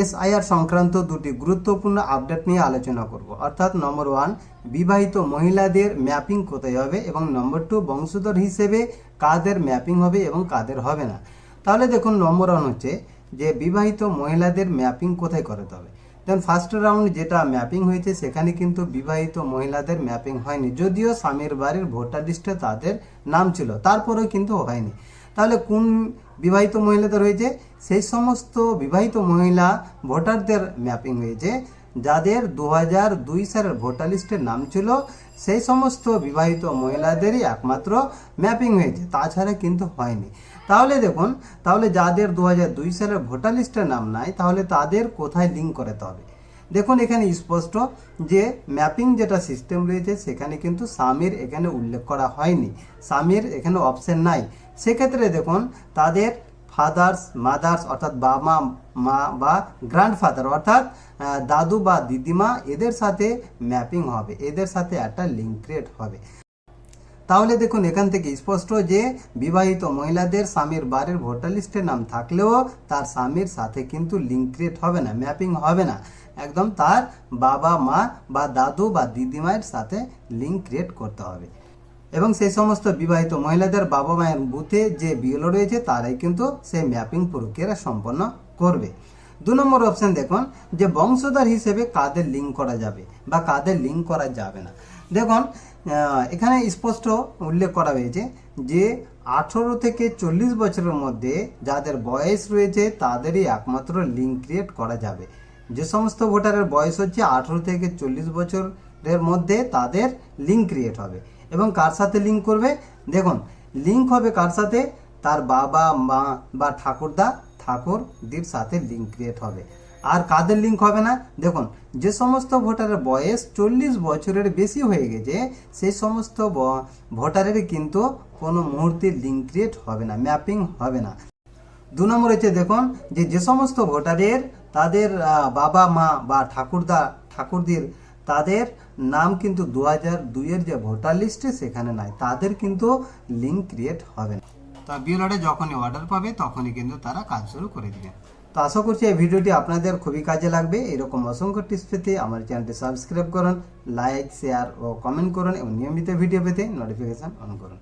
SIR সংক্রান্ত দুটি গুরুত্বপূর্ণ আপডেট নিয়ে আলোচনা করব। অর্থাৎ নম্বর ওয়ান বিবাহিত মহিলাদের ম্যাপিং কোথায় হবে এবং নম্বর টু বংশধর হিসেবে কাদের ম্যাপিং হবে এবং কাদের হবে না। তাহলে দেখুন নম্বর ওয়ান হচ্ছে যে বিবাহিত মহিলাদের ম্যাপিং কোথায় করতে হবে। দেন ফার্স্ট রাউন্ড যেটা ম্যাপিং হয়েছে সেখানে কিন্তু বিবাহিত মহিলাদের ম্যাপিং হয়নি। যদিও স্বামীর বাড়ির ভোটার লিস্টে তাদের নাম ছিল, তারপরেও কিন্তু হয়নি। তাহলে কোন বিবাহিত মহিলাদের রয়েছে সেই সমস্ত বিবাহিত মহিলা ভোটারদের ম্যাপিং হয়েছে, যাদের দু হাজার দুই সালের ভোটার লিস্টের নাম ছিল, সেই সমস্ত বিবাহিত মহিলাদেরই একমাত্র ম্যাপিং হয়েছে। তাছাড়া কিন্তু হয়নি। তাহলে দেখুন, তাহলে যাদের দু দুই সালের ভোটার লিস্টের নাম নাই, তাহলে তাদের কোথায় লিঙ্ক করাতে হবে? দেখুন, এখানে স্পষ্ট যে ম্যাপিং যেটা সিস্টেম রয়েছে, সেখানে কিন্তু স্বামীর এখানে উল্লেখ করা হয়নি। স্বামীর এখানে অপশন নাই। সেক্ষেত্রে দেখুন, তাদের ফাদার্স মাদার্স অর্থাৎ বাবা, মা বা গ্র্যান্ডফাদার অর্থাৎ দাদু বা দিদিমা, এদের সাথে ম্যাপিং হবে। এদের সাথে একটা লিঙ্ক ক্রিয়েট হবে। তাহলে দেখুন, এখান থেকে স্পষ্ট যে বিবাহিত মহিলাদের স্বামীর বাড়ির ভোটার লিস্টে নাম থাকলেও তার স্বামীর সাথে কিন্তু লিঙ্ক ক্রিয়েট হবে না ম্যাপিং হবে না। একদম তার বাবা, মা বা দাদু বা দিদিমায়ের সাথে লিঙ্ক ক্রিয়েট করতে হবে। এবং সেই সমস্ত বিবাহিত মহিলাদের বাবা মায়ের বুথে যে বিএলও রয়েছে, তারাই কিন্তু সেই ম্যাপিং প্রক্রিয়া সম্পন্ন করবে। দু নম্বর অপশন দেখুন, যে বংশধর হিসেবে কাদের লিঙ্ক করা যাবে বা কাদের লিঙ্ক করা যাবে না। দেখুন এখানে স্পষ্ট উল্লেখ করা হয়েছে যে আঠেরো থেকে চল্লিশ বছরের মধ্যে যাদের বয়স রয়েছে, তাদেরই একমাত্র লিঙ্ক ক্রিয়েট করা যাবে। যে সমস্ত ভোটারের বয়স হচ্ছে আঠেরো থেকে চল্লিশ বছরের মধ্যে, তাদের লিঙ্ক ক্রিয়েট হবে। এবং কার সাথে লিঙ্ক করবে? দেখুন লিঙ্ক হবে কার সাথে? তার বাবা, মা বা ঠাকুরদা, ঠাকুরদির সাথে লিঙ্ক ক্রিয়েট হবে। আর কাদের লিঙ্ক হবে না? দেখুন, যে সমস্ত ভোটারের বয়স চল্লিশ বছরের বেশি হয়ে গেছে, সেই সমস্ত ভোটারের কিন্তু কোনো মুহূর্তে লিঙ্ক ক্রিয়েট হবে না ম্যাপিং হবে না। দু নম্বর হচ্ছে দেখুন, যে যে সমস্ত ভোটারের তাদের বাবা, মা বা ঠাকুরদা, ঠাকুরদির তাদের নাম কিন্তু দু হাজার দুইয়ের যে ভোটার লিস্টে সেখানে নাই। তাদের কিন্তু লিঙ্ক ক্রিয়েট হবে না। তা বিএলআরে যখনই অর্ডার পাবে, তখনই কিন্তু তারা কাজ শুরু করে দিবে। তো আশা করছি এই ভিডিওটি আপনাদের খুবই কাজে লাগবে। এরকম অসংখ্য টিপস পেতে আমার চ্যানেলটি সাবস্ক্রাইব করুন লাইক শেয়ার ও কমেন্ট করুন এবং নিয়মিত ভিডিও পেতে নোটিফিকেশান অন করুন।